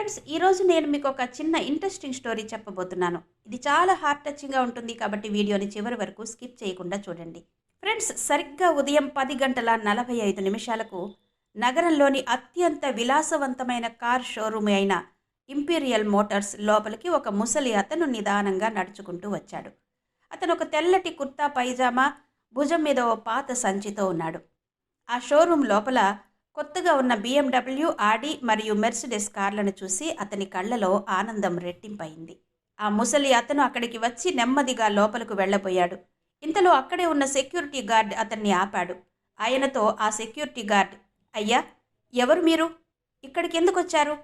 Friends ఈరోజు నేను మీకు ఒక చిన్న ఇంట్రెస్టింగ్ స్టోరీ చెప్పబోతున్నాను. ఇది చాలా హార్ట్ టచింగ్గా ఉంటుంది కాబట్టి వీడియోని చివరి వరకు స్కిప్ చేయకుండా చూడండి. ఫ్రెండ్స్ సరిగ్గా ఉదయం పది గంటల నలభై ఐదు నిమిషాలకు నగరంలోని అత్యంత విలాసవంతమైన కార్ షోరూమ్ అయిన ఇంపీరియల్ మోటార్స్ లోపలికి ఒక ముసలి అతను నిదానంగా నడుచుకుంటూ వచ్చాడు. అతను ఒక తెల్లటి కుర్తా పైజామా భుజం మీద ఓ పాత సంచితో ఉన్నాడు. ఆ షోరూమ్ లోపల కొత్తగా ఉన్న బీఎండబ్ల్యూ ఆడి మరియు మెర్సిడెస్ కార్లను చూసి అతని కళ్ళలో ఆనందం రెట్టింపయింది ఆ ముసలి అతను అక్కడికి వచ్చి నెమ్మదిగా లోపలకు వెళ్ళబోయాడు. ఇంతలో అక్కడే ఉన్న సెక్యూరిటీ గార్డ్ అతన్ని ఆపాడు. ఆయనతో ఆ సెక్యూరిటీ గార్డ్ అయ్యా ఎవరు మీరు? ఇక్కడికి ఎందుకు వచ్చారు?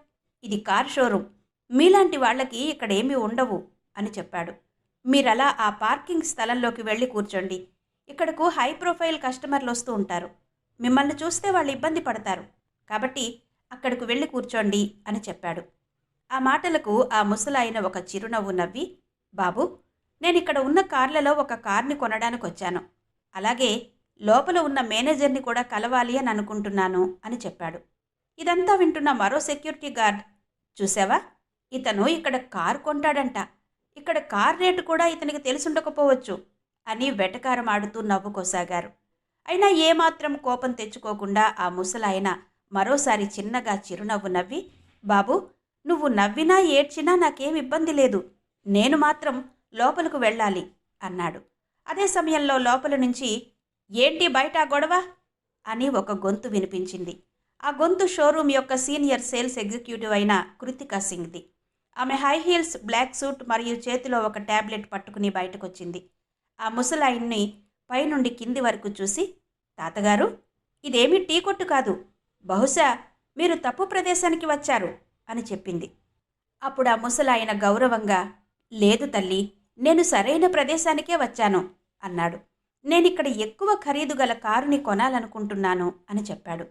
ఇది కార్ షోరూమ్ మీలాంటి వాళ్ళకి ఇక్కడ ఏమీ ఉండవు అని చెప్పాడు. మీరలా ఆ పార్కింగ్ స్థలంలోకి వెళ్ళి కూర్చోండి. ఇక్కడకు హై ప్రొఫైల్ కస్టమర్లు వస్తూ ఉంటారు. మిమ్మల్ని చూస్తే వాళ్ళు ఇబ్బంది పడతారు. కాబట్టి అక్కడికి వెళ్ళి కూర్చోండి అని చెప్పాడు. ఆ మాటలకు ఆ ముసలాయన ఒక చిరునవ్వు నవ్వి బాబు నేను ఇక్కడ ఉన్న కార్లలో ఒక కార్ని కొనడానికి వచ్చాను. అలాగే లోపల ఉన్న మేనేజర్ని కూడా కలవాలి అని అనుకుంటున్నాను అని చెప్పాడు. ఇదంతా వింటున్న మరో సెక్యూరిటీ గార్డ్ చూసావా? ఇతను ఇక్కడ కార్ కొంటాడంట. ఇక్కడ కార్ రేటు కూడా ఇతనికి తెలిసుండకపోవచ్చు అని వెటకారం ఆడుతూ నవ్వుకోసాగారు. అయినా ఏమాత్రం కోపం తెచ్చుకోకుండా ఆ ముసలాయన మరోసారి చిన్నగా చిరునవ్వు నవ్వి బాబు నువ్వు నవ్వినా ఏడ్చినా నాకేం ఇబ్బంది లేదు. నేను మాత్రం లోపలకు వెళ్ళాలి అన్నాడు. అదే సమయంలో లోపల నుంచి ఏంటి బయట ఆ గొడవ? అని ఒక గొంతు వినిపించింది. ఆ గొంతు షోరూమ్ యొక్క సీనియర్ సేల్స్ ఎగ్జిక్యూటివ్ అయిన కృతికా సింగ్ది. ఆమె హై హీల్స్ బ్లాక్ సూట్ మరియు చేతిలో ఒక టాబ్లెట్ పట్టుకుని బయటకొచ్చింది. ఆ ముసలాయన్ని పైనుండి కింది వరకు చూసి తాతగారు ఇదేమీ టీ కొట్టు కాదు. బహుశా మీరు తప్పు ప్రదేశానికి వచ్చారు అని చెప్పింది. అప్పుడు ఆ ముసలాయన గౌరవంగా లేదు తల్లి నేను సరైన ప్రదేశానికే వచ్చాను అన్నాడు. నేనిక్కడ ఎక్కువ ఖరీదు గల కారుని కొనాలనుకుంటున్నాను అని చెప్పాడు.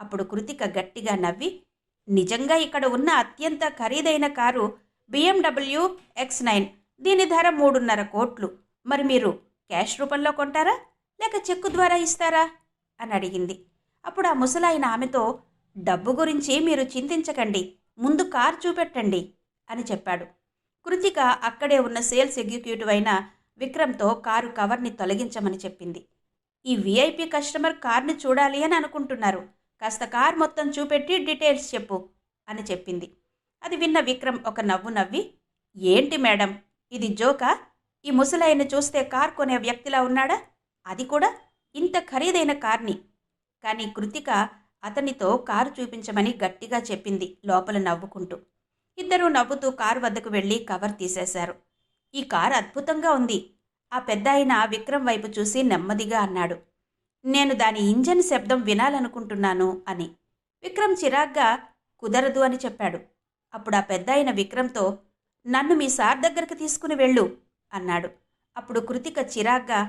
అప్పుడు కృతిక గట్టిగా నవ్వి నిజంగా ఇక్కడ ఉన్న అత్యంత ఖరీదైన కారు బిఎండబ్ల్యూ ఎక్స్ నైన్. దీని ధర మూడున్నర కోట్లు. మరి మీరు క్యాష్ రూపంలో కొంటారా? లేక చెక్కు ద్వారా ఇస్తారా? అని అడిగింది. అప్పుడు ఆ ముసలాయన ఆమెతో డబ్బు గురించి మీరు చింతించకండి. ముందు కార్ చూపెట్టండి అని చెప్పాడు. కృతిక అక్కడే ఉన్న సేల్స్ ఎగ్జిక్యూటివ్ అయిన విక్రమ్తో కారు కవర్ని తొలగించమని చెప్పింది. ఈ వీఐపీ కస్టమర్ కార్ని చూడాలి అని అనుకుంటున్నారు. కాస్త కార్ మొత్తం చూపెట్టి డీటెయిల్స్ చెప్పు అని చెప్పింది. అది విన్న విక్రమ్ ఒక నవ్వు నవ్వి ఏంటి మేడం? ఇది జోకా? ఈ ముసలాయన చూస్తే కార్ కొనే వ్యక్తిలా ఉన్నాడా? అది కూడా ఇంత ఖరీదైన కార్ని. కానీ కృతిక అతనితో కారు చూపించమని గట్టిగా చెప్పింది లోపల నవ్వుకుంటూ. ఇద్దరూ నవ్వుతూ కారు వద్దకు వెళ్ళి కవర్ తీసేశారు. ఈ కారు అద్భుతంగా ఉంది. ఆ పెద్ద ఆయన విక్రమ్ వైపు చూసి నెమ్మదిగా అన్నాడు నేను దాని ఇంజన్ శబ్దం వినాలనుకుంటున్నాను అని. విక్రమ్ చిరాగ్గా కుదరదు అని చెప్పాడు. అప్పుడు ఆ పెద్ద ఆయన విక్రమ్తో నన్ను మీ సార్ దగ్గరకు తీసుకుని వెళ్ళు. అన్నాడు. అప్పుడు కృతిక చిరాగ్గా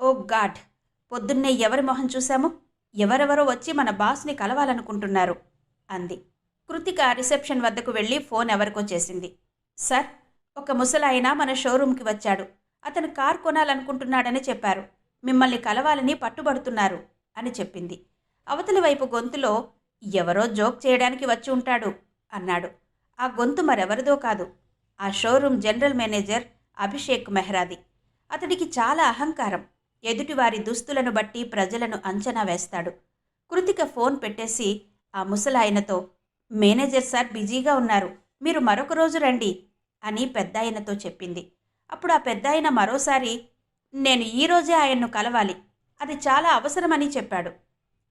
ఓ గాడ్! పొద్దున్నే ఎవరి మొహం చూశాము? ఎవరెవరో వచ్చి మన బాస్ని కలవాలనుకుంటున్నారు? అంది. కృతిక రిసెప్షన్ వద్దకు వెళ్ళి ఫోన్ ఎవరికో చేసింది. సార్ ఒక ముసలాయన మన షోరూంకి వచ్చాడు. అతను కార్ కొనాలనుకుంటున్నాడని చెప్పారు. మిమ్మల్ని కలవాలని పట్టుబడుతున్నారు అని చెప్పింది. అవతలి వైపు గొంతులో ఎవరో జోక్ చేయడానికి వచ్చి ఉంటాడు అన్నాడు. ఆ గొంతు మరెవరిదో కాదు. ఆ షోరూమ్ జనరల్ మేనేజర్ అభిషేక్ మెహ్రాది. అతడికి చాలా అహంకారం. ఎదుటివారి దుస్తులను బట్టి ప్రజలను అంచనా వేస్తాడు. కృతిక ఫోన్ పెట్టేసి ఆ ముసలాయనతో మేనేజర్ సార్ బిజీగా ఉన్నారు. మీరు మరొక రోజు రండి అని పెద్దాయనతో చెప్పింది. అప్పుడు ఆ పెద్దాయన మరోసారి నేను ఈరోజే ఆయన్ను కలవాలి. అది చాలా అవసరమని చెప్పాడు.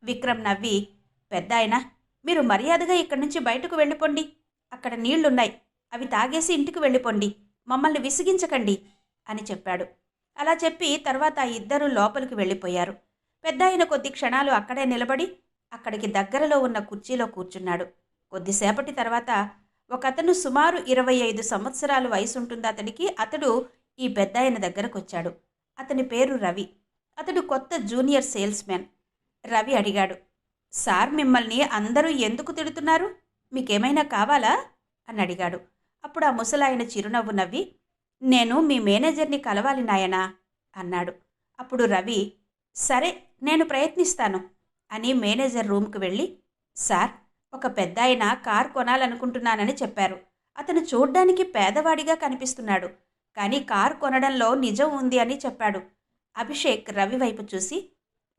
విక్రమ్ నవ్వి పెద్దాయన మీరు మర్యాదగా ఇక్కడి నుంచి బయటకు వెళ్ళిపోండి. అక్కడ నీళ్ళున్నాయి. అవి తాగేసి ఇంటికి వెళ్ళిపోండి. మమ్మల్ని విసిగించకండి అని చెప్పాడు. అలా చెప్పి తర్వాత ఆ ఇద్దరూ లోపలికి వెళ్ళిపోయారు. పెద్దాయన కొద్ది క్షణాలు అక్కడే నిలబడి అక్కడికి దగ్గరలో ఉన్న కుర్చీలో కూర్చున్నాడు. కొద్దిసేపటి తర్వాత ఒకతను సుమారు ఇరవై ఐదు సంవత్సరాలు వయసు ఉంటుంది అతడికి అతడు ఈ పెద్దాయన దగ్గరకు వచ్చాడు అతని పేరు రవి. అతడు కొత్త జూనియర్ సేల్స్ మ్యాన్. రవి అడిగాడు సార్ మిమ్మల్ని అందరూ ఎందుకు తిడుతున్నారు? మీకేమైనా కావాలా? అని అడిగాడు. అప్పుడు ఆ ముసలాయన చిరునవ్వు నవ్వి నేను మీ మేనేజర్ని కలవాలి నాయనా అన్నాడు. అప్పుడు రవి సరే నేను ప్రయత్నిస్తాను అని మేనేజర్ రూమ్కి వెళ్ళి సార్ ఒక పెద్ద ఆయన కార్ కొనాలనుకుంటున్నానని చెప్పారు. అతను చూడ్డానికి పేదవాడిగా కనిపిస్తున్నాడు కానీ కార్ కొనడంలో నిజం ఉంది అని చెప్పాడు. అభిషేక్ రవి వైపు చూసి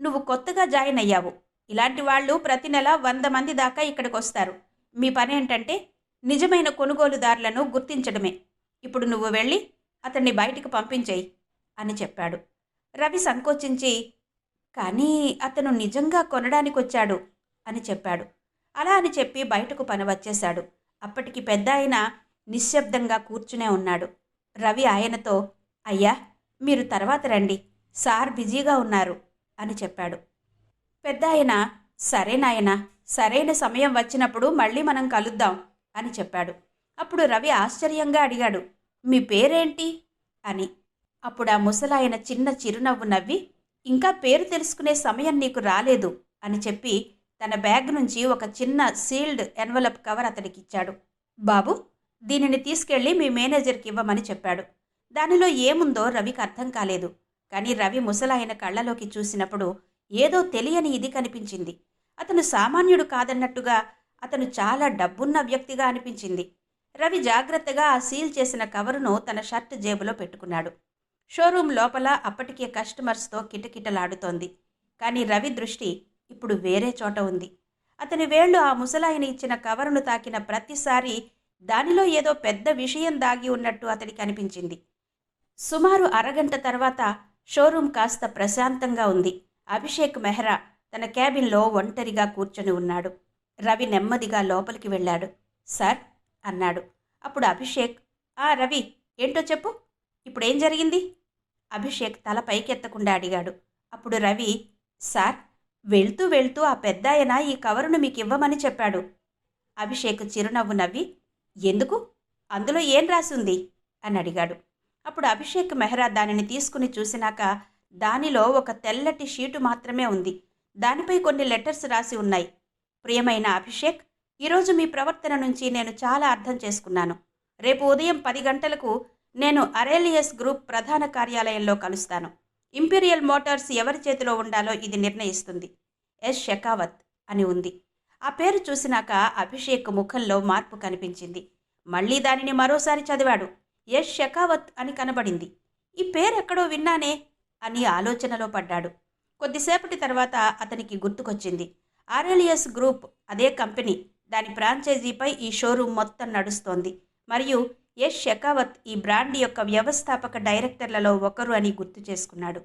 నువ్వు కొత్తగా జాయిన్ అయ్యావు. ఇలాంటి వాళ్ళు ప్రతి నెల వంద మంది దాకా ఇక్కడికి వస్తారు మీ పని ఏంటంటే నిజమైన కొనుగోలుదారులను గుర్తించడమే. ఇప్పుడు నువ్వు వెళ్ళి అతన్ని బయటికి పంపించేయి అని చెప్పాడు. రవి సంకోచించి కానీ అతను నిజంగా కొనడానికి వచ్చాడు అని చెప్పాడు. అలా అని చెప్పి బయటకు పని వచ్చేశాడు. అప్పటికి పెద్ద ఆయన నిశ్శబ్దంగా కూర్చునే ఉన్నాడు. రవి ఆయనతో అయ్యా మీరు తర్వాత రండి. సార్ బిజీగా ఉన్నారు అని చెప్పాడు. పెద్ద ఆయన సరే నాయనా సరైన సమయం వచ్చినప్పుడు మళ్ళీ మనం కలుద్దాం. అని చెప్పాడు. అప్పుడు రవి ఆశ్చర్యంగా అడిగాడు మీ పేరేంటి? అని. అప్పుడు ఆ ముసలాయన చిన్న చిరునవ్వు నవ్వి ఇంకా పేరు తెలుసుకునే సమయం నీకు రాలేదు అని చెప్పి తన బ్యాగ్ నుంచి ఒక చిన్న సీల్డ్ ఎన్వలప్ కవర్ అతడికిచ్చాడు బాబు దీనిని తీసుకెళ్ళి మీ మేనేజర్కి ఇవ్వమని చెప్పాడు. దానిలో ఏముందో రవికి అర్థం కాలేదు. కానీ రవి ముసలాయన కళ్ళలోకి చూసినప్పుడు ఏదో తెలియని ఇది కనిపించింది. అతను సామాన్యుడు కాదన్నట్టుగా అతను చాలా డబ్బున్న వ్యక్తిగా అనిపించింది. రవి జాగ్రత్తగా ఆ సీల్ చేసిన కవరును తన షర్ట్ జేబులో పెట్టుకున్నాడు. షోరూం లోపల అప్పటికే కస్టమర్స్తో కిటకిటలాడుతోంది. కానీ రవి దృష్టి ఇప్పుడు వేరే చోట ఉంది. అతని వేళ్ళు ఆ ముసలాయన ఇచ్చిన కవరును తాకిన ప్రతిసారి దానిలో ఏదో పెద్ద విషయం దాగి ఉన్నట్టు అతడికి అనిపించింది. సుమారు అరగంట తర్వాత షోరూం కాస్త ప్రశాంతంగా ఉంది. అభిషేక్ మెహ్రా తన క్యాబిన్లో ఒంటరిగా కూర్చొని ఉన్నాడు. రవి నెమ్మదిగా లోపలికి వెళ్ళాడు. సార్ అన్నాడు. అప్పుడు అభిషేక్. ఆ రవి ఏంటో చెప్పు. ఇప్పుడేం జరిగింది? అభిషేక్ తల పైకెత్తకుండా అడిగాడు. అప్పుడు రవి సార్ వెళ్తూ వెళ్తూ ఆ పెద్దాయన ఈ కవరును మీకు ఇవ్వమని చెప్పాడు. అభిషేక్ చిరునవ్వు నవ్వి ఎందుకు? అందులో ఏం రాసుంది? అని అడిగాడు. అప్పుడు అభిషేక్ మెహ్రా దానిని తీసుకుని చూసినాక దానిలో ఒక తెల్లటి షీటు మాత్రమే ఉంది. దానిపై కొన్ని లెటర్స్ రాసి ఉన్నాయి. ప్రియమైన అభిషేక్ ఈరోజు మీ ప్రవర్తన నుంచి నేను చాలా అర్థం చేసుకున్నాను. రేపు ఉదయం పది గంటలకు నేను అరేలియస్ గ్రూప్ ప్రధాన కార్యాలయంలో కలుస్తాను. ఇంపీరియల్ మోటార్స్ ఎవరి చేతిలో ఉండాలో ఇది నిర్ణయిస్తుంది. ఎస్. షెకావత్ అని ఉంది. ఆ పేరు చూసినాక అభిషేక్ ముఖంలో మార్పు కనిపించింది. మళ్ళీ దానిని మరోసారి చదివాడు. ఎస్. షెకావత్ అని కనబడింది. ఈ పేరెక్కడో విన్నానే అని ఆలోచనలో పడ్డాడు. కొద్దిసేపటి తర్వాత అతనికి గుర్తుకొచ్చింది. ఆర్ఎల్ఎస్ గ్రూప్ అదే కంపెనీ. దాని ఫ్రాంచైజీపై ఈ షోరూమ్ మొత్తం నడుస్తోంది. మరియు ఎస్ షెకావత్ ఈ బ్రాండ్ యొక్క వ్యవస్థాపక డైరెక్టర్లలో ఒకరు అని గుర్తు చేసుకున్నాడు.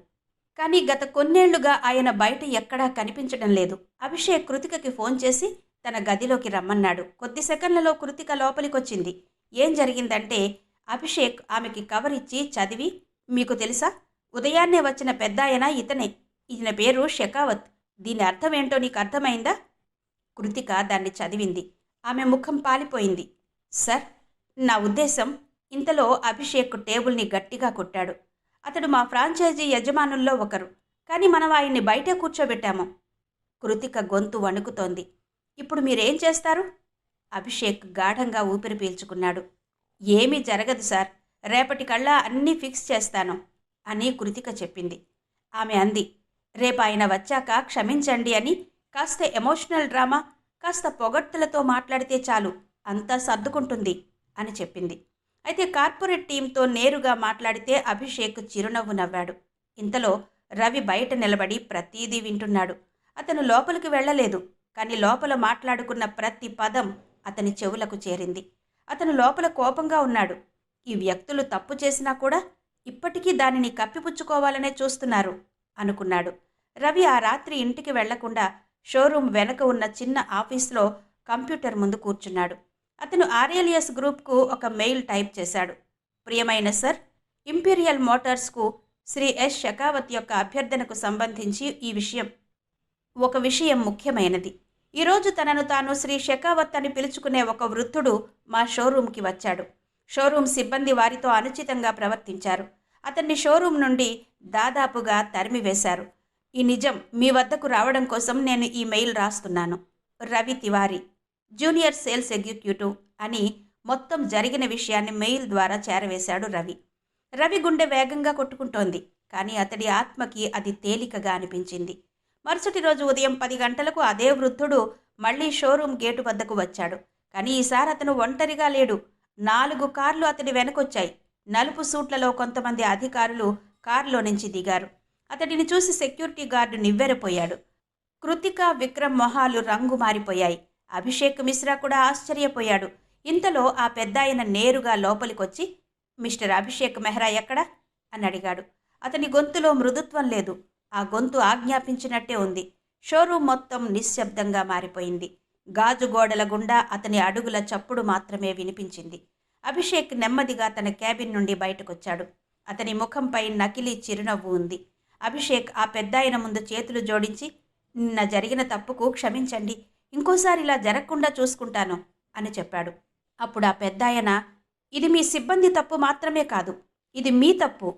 కానీ గత కొన్నేళ్ళుగా ఆయన బయట ఎక్కడా కనిపించడం లేదు. అభిషేక్ కృతికకి ఫోన్ చేసి తన గదిలోకి రమ్మన్నాడు. కొద్ది సెకండ్లలో కృతిక లోపలికొచ్చింది. ఏం జరిగిందంటే అభిషేక్ ఆమెకి కవర్ ఇచ్చి చదివి మీకు తెలుసా? ఉదయాన్నే వచ్చిన పెద్దాయన ఇతనే. ఈయన పేరు షెకావత్. దీని అర్థం ఏంటో నీకు అర్థమైందా? కృతిక దాన్ని చదివింది. ఆమె ముఖం పాలిపోయింది. సార్ నా ఉద్దేశం ఇంతలో అభిషేక్ టేబుల్ని గట్టిగా కొట్టాడు. అతడు మా ఫ్రాంచైజీ యజమానుల్లో ఒకరు. కానీ మనం ఆయన్ని బయటే కూర్చోబెట్టాము. కృతిక గొంతు వణుకుతోంది. ఇప్పుడు మీరేం చేస్తారు? అభిషేక్ గాఢంగా ఊపిరి పీల్చుకున్నాడు. ఏమీ జరగదు సార్. రేపటికల్లా అన్నీ ఫిక్స్ చేస్తాను అని కృతిక చెప్పింది. ఆమె అంది. రేపు ఆయన వచ్చాక క్షమించండి అని కాస్త ఎమోషనల్ డ్రామా కాస్త పొగడ్తలతో మాట్లాడితే చాలు అంతా సర్దుకుంటుంది అని చెప్పింది. అయితే కార్పొరేట్ టీంతో నేరుగా మాట్లాడితే అభిషేక్ చిరునవ్వు నవ్వాడు. ఇంతలో రవి బయట నిలబడి ప్రతీదీ వింటున్నాడు. అతను లోపలికి వెళ్ళలేదు కానీ లోపల మాట్లాడుకున్న ప్రతి పదం అతని చెవులకు చేరింది. అతను లోపల కోపంగా ఉన్నాడు. ఈ వ్యక్తులు తప్పు చేసినా కూడా ఇప్పటికీ దానిని కప్పిపుచ్చుకోవాలనే చూస్తున్నారు అనుకున్నాడు. రవి ఆ రాత్రి ఇంటికి వెళ్ళకుండా షోరూం వెనక ఉన్న చిన్న ఆఫీస్లో కంప్యూటర్ ముందు కూర్చున్నాడు. అతను ఆరేలియస్ గ్రూప్కు ఒక మెయిల్ టైప్ చేశాడు. ప్రియమైన సర్ ఇంపీరియల్ మోటార్స్కు శ్రీ ఎస్. షెకావత్ యొక్క అభ్యర్థనకు సంబంధించి ఈ విషయం ఒక విషయం ముఖ్యమైనది. ఈరోజు తనను తాను శ్రీ షెకావత్ అని పిలుచుకునే ఒక వృద్ధుడు మా షోరూంకి వచ్చాడు. షోరూం సిబ్బంది వారితో అనుచితంగా ప్రవర్తించారు. అతన్ని షోరూం నుండి దాదాపుగా తరిమివేశారు. ఈ నిజం మీ వద్దకు రావడం కోసం నేను ఈ మెయిల్ రాస్తున్నాను. Ravi Tiwari junior sales executive అని మొత్తం జరిగిన విషయాన్ని మెయిల్ ద్వారా చేరవేశాడు రవి. రవి గుండె వేగంగా కొట్టుకుంటోంది కానీ అతడి ఆత్మకి అది తేలికగా అనిపించింది. మరుసటి రోజు ఉదయం పది గంటలకు అదే వృద్ధుడు మళ్ళీ షోరూం గేటు వద్దకు వచ్చాడు. కానీ ఈసారి అతను ఒంటరిగా లేడు. నాలుగు కార్లు అతడి వెనకొచ్చాయి. నలుపు సూట్లలో కొంతమంది అధికారులు కారులో నుంచి దిగారు. అతడిని చూసి సెక్యూరిటీ గార్డు నివ్వెరపోయాడు. కృతిక విక్రమ్ మొహాలు రంగు మారిపోయాయి. అభిషేక్ మిశ్రా కూడా ఆశ్చర్యపోయాడు. ఇంతలో ఆ పెద్దాయన నేరుగా లోపలికొచ్చి మిస్టర్ అభిషేక్ మెహ్రా ఎక్కడా? అని అడిగాడు. అతని గొంతులో మృదుత్వం లేదు. ఆ గొంతు ఆజ్ఞాపించినట్టే ఉంది. షోరూం మొత్తం నిశ్శబ్దంగా మారిపోయింది. గాజు గోడల గుండా అతని అడుగుల చప్పుడు మాత్రమే వినిపించింది. అభిషేక్ నెమ్మదిగా తన క్యాబిన్ నుండి బయటకొచ్చాడు. అతని ముఖంపై నకిలీ చిరునవ్వు ఉంది. అభిషేక్ ఆ పెద్దాయన ముందు చేతులు జోడించి నిన్న జరిగిన తప్పుకు క్షమించండి. ఇంకోసారి ఇలా జరగకుండా చూసుకుంటాను అని చెప్పాడు. అప్పుడు ఆ పెద్దాయన ఇది మీ సిబ్బంది తప్పు మాత్రమే కాదు ఇది మీ తప్పు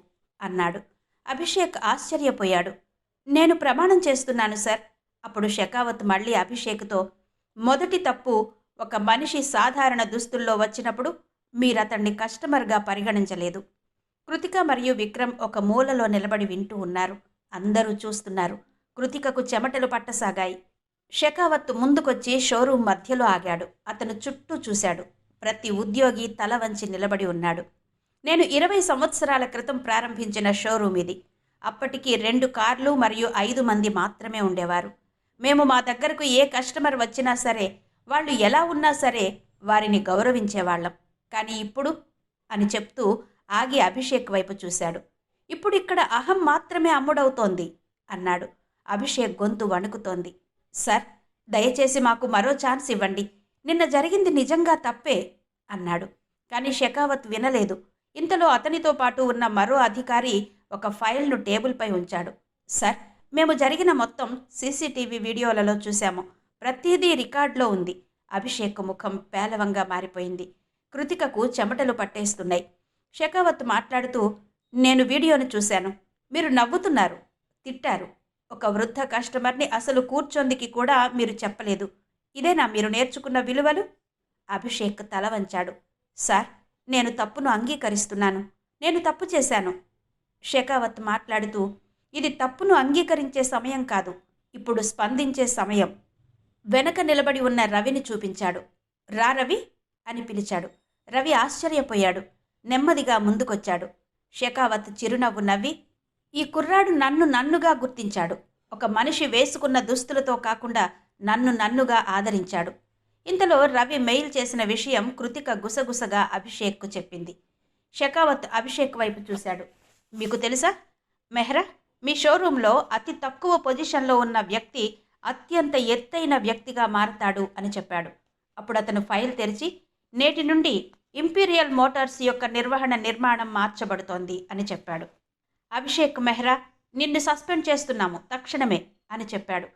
అన్నాడు. అభిషేక్ ఆశ్చర్యపోయాడు. నేను ప్రమాణం చేస్తున్నాను సార్ అప్పుడు షెకావత్ మళ్ళీ అభిషేక్తో మొదటి తప్పు ఒక మనిషి సాధారణ దుస్తుల్లో వచ్చినప్పుడు మీరతన్ని కస్టమర్గా పరిగణించలేదు. కృతిక మరియు విక్రమ్ ఒక మూలలో నిలబడి వింటూ ఉన్నారు. అందరూ చూస్తున్నారు. కృతికకు చెమటలు పట్టసాగాయి. షెకావత్ ముందుకొచ్చి షోరూం మధ్యలో ఆగాడు. అతను చుట్టూ చూశాడు. ప్రతి ఉద్యోగి తల వంచి నిలబడి ఉన్నాడు. నేను ఇరవై సంవత్సరాల క్రితం ప్రారంభించిన షోరూం ఇది. అప్పటికి రెండు కార్లు మరియు ఐదు మంది మాత్రమే ఉండేవారు. మేము మా దగ్గరకు ఏ కస్టమర్ వచ్చినా సరే వాళ్ళు ఎలా ఉన్నా సరే వారిని గౌరవించేవాళ్ళం. కానీ ఇప్పుడు? అని చెప్తూ ఆగి అభిషేక్ వైపు చూశాడు. ఇప్పుడు ఇక్కడ అహం మాత్రమే అమ్ముడవుతోంది అన్నాడు. అభిషేక్ గొంతు వణుకుతోంది. సార్ దయచేసి మాకు మరో ఛాన్స్ ఇవ్వండి. నిన్న జరిగింది నిజంగా తప్పే అన్నాడు. కానీ షెకావత్ వినలేదు. ఇంతలో అతనితో పాటు ఉన్న మరో అధికారి ఒక ఫైల్ను టేబుల్పై ఉంచాడు. సార్ మేము జరిగిన మొత్తం సీసీటీవీ వీడియోలలో చూశాము. ప్రతిదీ రికార్డులో ఉంది. అభిషేక్ ముఖం పేలవంగా మారిపోయింది. కృతికకు చెమటలు పట్టేస్తున్నాయి. షెకావత్ మాట్లాడుతూ నేను వీడియోను చూశాను. మీరు నవ్వుతున్నారు తిట్టారు. ఒక వృద్ధ కస్టమర్ని అసలు కూర్చొందికి కూడా మీరు చెప్పలేదు. ఇదేనా మీరు నేర్చుకున్న విలువలు? అభిషేక్ తల వంచాడు. సార్ నేను తప్పును అంగీకరిస్తున్నాను. నేను తప్పు చేశాను. షెకావత్ మాట్లాడుతూ ఇది తప్పును అంగీకరించే సమయం కాదు. ఇప్పుడు స్పందించే సమయం. వెనక నిలబడి ఉన్న రవిని చూపించాడు. రా రవి అని పిలిచాడు. రవి ఆశ్చర్యపోయాడు. నెమ్మదిగా ముందుకొచ్చాడు. షెకావత్ చిరునవ్వు నవ్వి ఈ కుర్రాడు నన్ను నన్నుగా గుర్తించాడు. ఒక మనిషి వేసుకున్న దుస్తులతో కాకుండా నన్ను నన్నుగా ఆదరించాడు. ఇంతలో రవి మెయిల్ చేసిన విషయం కృతిక గుసగుసగా అభిషేక్కు చెప్పింది. షెకావత్ అభిషేక్ వైపు చూశాడు. మీకు తెలుసా? మెహ్రా మీ షోరూంలో అతి తక్కువ పొజిషన్లో ఉన్న వ్యక్తి అత్యంత ఎత్తైన వ్యక్తిగా మారతాడు అని చెప్పాడు. అప్పుడు అతను ఫైల్ తెరిచి నేటి నుండి ఇంపీరియల్ మోటార్స్ యొక్క నిర్వహణ నిర్మాణం మార్చబడుతోంది అని చెప్పాడు. అభిషేక్ మెహ్రా నిన్ను సస్పెండ్ చేస్తున్నాము తక్షణమే అని చెప్పాడు.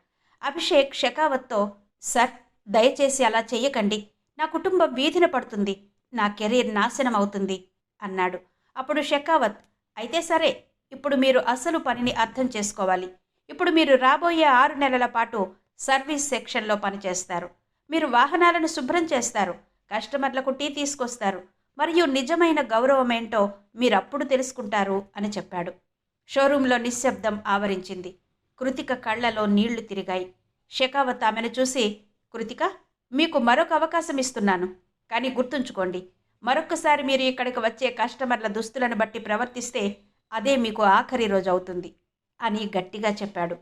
అభిషేక్ షెకావత్తో సర్ దయచేసి అలా చెయ్యకండి. నా కుటుంబం వీధిన పడుతుంది. నా కెరీర్ నాశనం అవుతుంది అన్నాడు. అప్పుడు షెకావత్ అయితే సరే ఇప్పుడు మీరు అసలు పనిని అర్థం చేసుకోవాలి. ఇప్పుడు మీరు రాబోయే ఆరు నెలల పాటు సర్వీస్ సెక్షన్లో పనిచేస్తారు. మీరు వాహనాలను శుభ్రం చేస్తారు. కస్టమర్లకు టీ తీసుకొస్తారు. మరియు నిజమైన గౌరవం ఏంటో మీరప్పుడు తెలుసుకుంటారు అని చెప్పాడు. షోరూంలో నిశ్శబ్దం ఆవరించింది. కృతిక కళ్ళలో నీళ్ళు తిరిగాయి. షెకావత్ ఆమెను చూసి కృతిక మీకు మరొక అవకాశం ఇస్తున్నాను. కానీ గుర్తుంచుకోండి మరొక్కసారి మీరు ఇక్కడికి వచ్చే కస్టమర్ల దుస్తులను బట్టి ప్రవర్తిస్తే అదే మీకు ఆఖరి రోజు అవుతుంది అని గట్టిగా చెప్పాడు.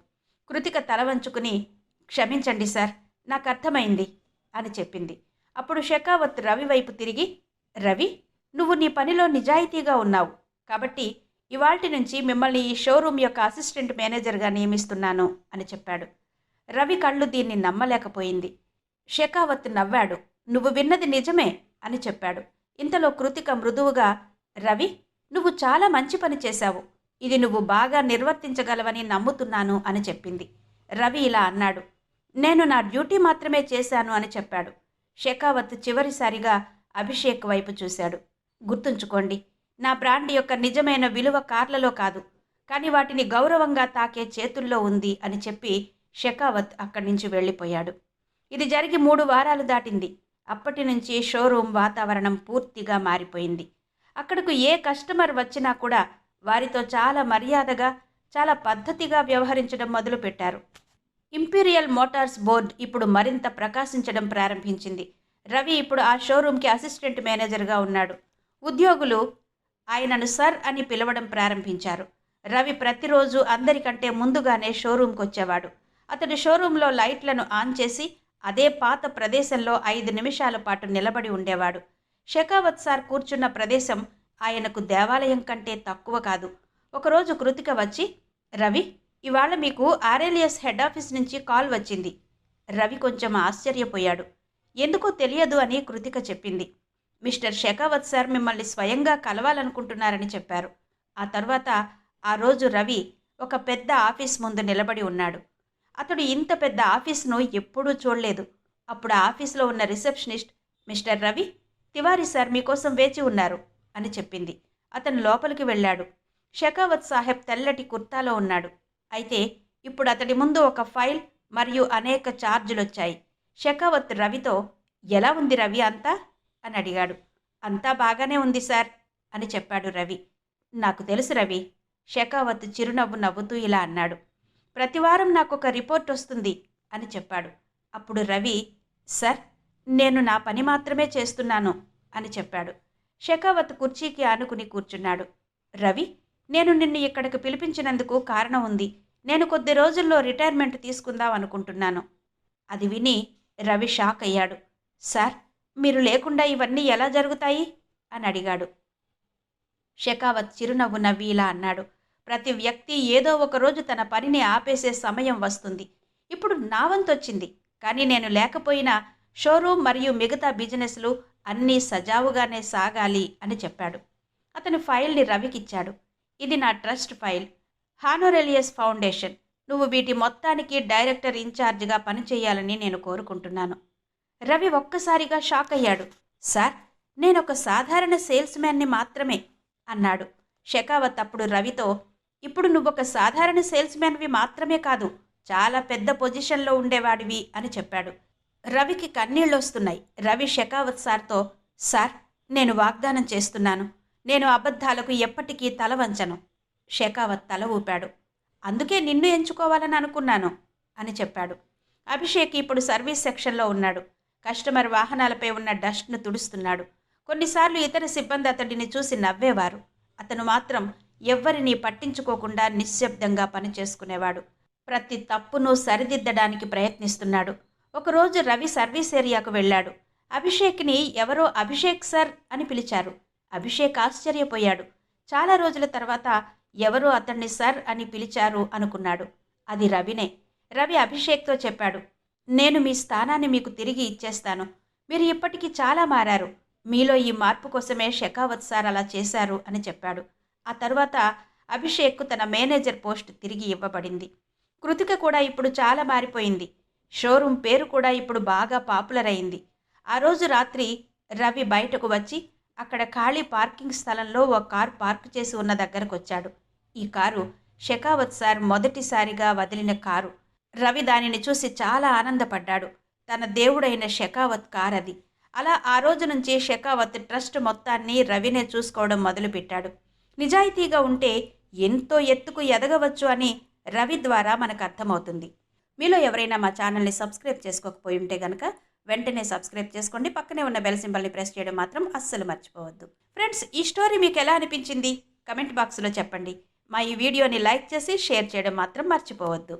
కృతిక తల వంచుకుని క్షమించండి సార్ నాకు అర్థమైంది అని చెప్పింది. అప్పుడు షెకావత్ రవి వైపు తిరిగి రవి నువ్వు నీ పనిలో నిజాయితీగా ఉన్నావు. కాబట్టి ఇవాల్టి నుంచి మిమ్మల్ని ఈ షోరూమ్ యొక్క అసిస్టెంట్ మేనేజర్గా నియమిస్తున్నాను అని చెప్పాడు. రవి కళ్ళు దీన్ని నమ్మలేకపోయింది. షెకావత్ నవ్వాడు. నువ్వు విన్నది నిజమే అని చెప్పాడు. ఇంతలో కృతిక మృదువుగా రవి నువ్వు చాలా మంచి పని చేశావు. ఇది నువ్వు బాగా నిర్వర్తించగలవని నమ్ముతున్నాను అని చెప్పింది. రవి ఇలా అన్నాడు. నేను నా డ్యూటీ మాత్రమే చేశాను అని చెప్పాడు. షెకావత్ చివరిసారిగా అభిషేక్ వైపు చూశాడు. గుర్తుంచుకోండి నా బ్రాండ్ యొక్క నిజమైన విలువ కార్లలో కాదు కానీ వాటిని గౌరవంగా తాకే చేతుల్లో ఉంది అని చెప్పి షెకావత్ అక్కడి నుంచి వెళ్ళిపోయాడు. ఇది జరిగి మూడు వారాలు దాటింది. అప్పటి నుంచి షోరూమ్ వాతావరణం పూర్తిగా మారిపోయింది. అక్కడకు ఏ కస్టమర్ వచ్చినా కూడా వారితో చాలా మర్యాదగా చాలా పద్ధతిగా వ్యవహరించడం మొదలుపెట్టారు. ఇంపీరియల్ మోటార్స్ బోర్డ్ ఇప్పుడు మరింత ప్రకాశించడం ప్రారంభించింది. రవి ఇప్పుడు ఆ షోరూంకి అసిస్టెంట్ మేనేజర్గా ఉన్నాడు. ఉద్యోగులు ఆయనను సర్ అని పిలవడం ప్రారంభించారు. రవి ప్రతిరోజు అందరికంటే ముందుగానే షోరూంకి వచ్చేవాడు అతడు షోరూంలో లైట్లను ఆన్ చేసి అదే పాత ప్రదేశంలో ఐదు నిమిషాల పాటు నిలబడి ఉండేవాడు. షెకావత్ సార్ కూర్చున్న ప్రదేశం ఆయనకు దేవాలయం కంటే తక్కువ కాదు. ఒకరోజు కృతిక వచ్చి రవి ఇవాళ మీకు ఆర్ఎల్ఎస్ హెడ్ ఆఫీస్ నుంచి కాల్ వచ్చింది. రవి కొంచెం ఆశ్చర్యపోయాడు. ఎందుకో తెలియదు అని కృతిక చెప్పింది. మిస్టర్ షెకావత్ సార్ మిమ్మల్ని స్వయంగా కలవాలనుకుంటున్నారని చెప్పారు. ఆ తర్వాత ఆ రోజు రవి ఒక పెద్ద ఆఫీస్ ముందు నిలబడి ఉన్నాడు. అతడు ఇంత పెద్ద ఆఫీస్ను ఎప్పుడూ చూడలేదు. అప్పుడు ఆ ఆఫీస్లో ఉన్న receptionist mister Ravi Tiwari sir మీకోసం వేచి ఉన్నారు అని చెప్పింది. అతను లోపలికి వెళ్ళాడు. షెకావత్ సాహెబ్ తెల్లటి కుర్తాలో ఉన్నాడు. అయితే ఇప్పుడు అతడి ముందు ఒక ఫైల్ మరియు అనేక ఛార్జీలు వచ్చాయి షెకావత్ రవితో ఎలా ఉంది రవి అంతా? అని అడిగాడు. అంతా బాగానే ఉంది సార్ అని చెప్పాడు రవి. నాకు తెలుసు రవి షెకావత్ చిరునవ్వు నవ్వుతూ ఇలా అన్నాడు. ప్రతివారం నాకు ఒక రిపోర్ట్ వస్తుంది అని చెప్పాడు. అప్పుడు రవి సార్ నేను నా పని మాత్రమే చేస్తున్నాను అని చెప్పాడు. షెకావత్ కుర్చీకి ఆనుకుని కూర్చున్నాడు. రవి నేను నిన్ను ఇక్కడికి పిలిపించినందుకు కారణం ఉంది. నేను కొద్ది రోజుల్లో రిటైర్మెంట్ తీసుకుందాం అనుకుంటున్నాను. అది విని రవి షాక్ అయ్యాడు. సార్ మీరు లేకుండా ఇవన్నీ ఎలా జరుగుతాయి? అని అడిగాడు. షెకావత్ చిరునవ్వు నవ్వి ఇలా అన్నాడు. ప్రతి వ్యక్తి ఏదో ఒక రోజు తన పనిని ఆపేసే సమయం వస్తుంది. ఇప్పుడు నా వంతు వచ్చింది కానీ నేను లేకపోయినా షోరూమ్ మరియు మిగతా బిజినెస్లు అన్నీ సజావుగానే సాగాలి అని చెప్పాడు. అతని ఫైల్ని రవికిచ్చాడు. ఇది నా ట్రస్ట్ ఫైల్. హానోరెలియస్ ఫౌండేషన్. నువ్వు వీటి మొత్తానికి డైరెక్టర్ ఇన్ఛార్జిగా పనిచేయాలని నేను కోరుకుంటున్నాను. రవి ఒక్కసారిగా షాక్ అయ్యాడు. సార్ నేను ఒక సాధారణ సేల్స్ మ్యాన్ని మాత్రమే అన్నాడు. షెకావత్ అప్పుడు రవితో ఇప్పుడు నువ్వొక సాధారణ సేల్స్ మ్యాన్వి మాత్రమే కాదు చాలా పెద్ద పొజిషన్లో ఉండేవాడివి అని చెప్పాడు. రవికి కన్నీళ్ళు వస్తున్నాయి రవి షెకావత్ సార్తో సార్ నేను వాగ్దానం చేస్తున్నాను. నేను అబద్ధాలకు ఎప్పటికీ తల వంచను. షేకావత్ తల ఊపాడు. అందుకే నిన్ను ఎంచుకోవాలని అనుకున్నాను అని చెప్పాడు. అభిషేక్ ఇప్పుడు సర్వీస్ సెక్షన్లో ఉన్నాడు. కస్టమర్ వాహనాలపై ఉన్న డస్ట్ను తుడుస్తున్నాడు. కొన్నిసార్లు ఇతర సిబ్బంది అతడిని చూసి నవ్వేవారు. అతను మాత్రం ఎవ్వరినీ పట్టించుకోకుండా నిశ్శబ్దంగా పనిచేసుకునేవాడు. ప్రతి తప్పును సరిదిద్దడానికి ప్రయత్నిస్తున్నాడు. ఒకరోజు రవి సర్వీస్ ఏరియాకు వెళ్ళాడు. అభిషేక్ని ఎవరో అభిషేక్ సార్ అని పిలిచారు. అభిషేక్ ఆశ్చర్యపోయాడు. చాలా రోజుల తర్వాత ఎవరో అతన్ని సర్ అని పిలిచారు అనుకున్నాడు. అది రవినే. రవి అభిషేక్తో చెప్పాడు నేను మీ స్థానాన్ని మీకు తిరిగి ఇచ్చేస్తాను. మీరు ఇప్పటికీ చాలా మారారు. మీలో ఈ మార్పు కోసమే షెకావత్ సార్ అలా చేశారు అని చెప్పాడు. ఆ తర్వాత అభిషేక్కు తన మేనేజర్ పోస్ట్ తిరిగి ఇవ్వబడింది. కృతిక కూడా ఇప్పుడు చాలా మారిపోయింది. షోరూం పేరు కూడా ఇప్పుడు బాగా పాపులర్ అయింది. ఆ రోజు రాత్రి రవి బయటకు వచ్చి అక్కడ ఖాళీ పార్కింగ్ స్థలంలో ఓ కారు పార్క్ చేసి ఉన్న దగ్గరకు వచ్చాడు ఈ కారు షెకావత్ సార్ మొదటిసారిగా వదిలిన కారు. రవి దానిని చూసి చాలా ఆనందపడ్డాడు. తన దేవుడైన షెకావత్ కార్ అది అలా ఆ రోజు నుంచి షెకావత్ ట్రస్ట్ మొత్తాన్ని రవినే చూసుకోవడం మొదలుపెట్టాడు. నిజాయితీగా ఉంటే ఎంతో ఎత్తుకు ఎదగవచ్చు అని రవి ద్వారా మనకు అర్థమవుతుంది. మీలో ఎవరైనా మా ఛానల్ని సబ్స్క్రైబ్ చేసుకోకపోయి ఉంటే కనుక వెంటనే సబ్స్క్రైబ్ చేసుకోండి. పక్కనే ఉన్న బెల్ సింబల్ని ప్రెస్ చేయడం మాత్రం అస్సలు మర్చిపోవద్దు. ఫ్రెండ్స్ ఈ స్టోరీ మీకు ఎలా అనిపించింది? కమెంట్ బాక్స్లో చెప్పండి. మా ఈ వీడియోని లైక్ చేసి షేర్ చేయడం మాత్రం మర్చిపోవద్దు.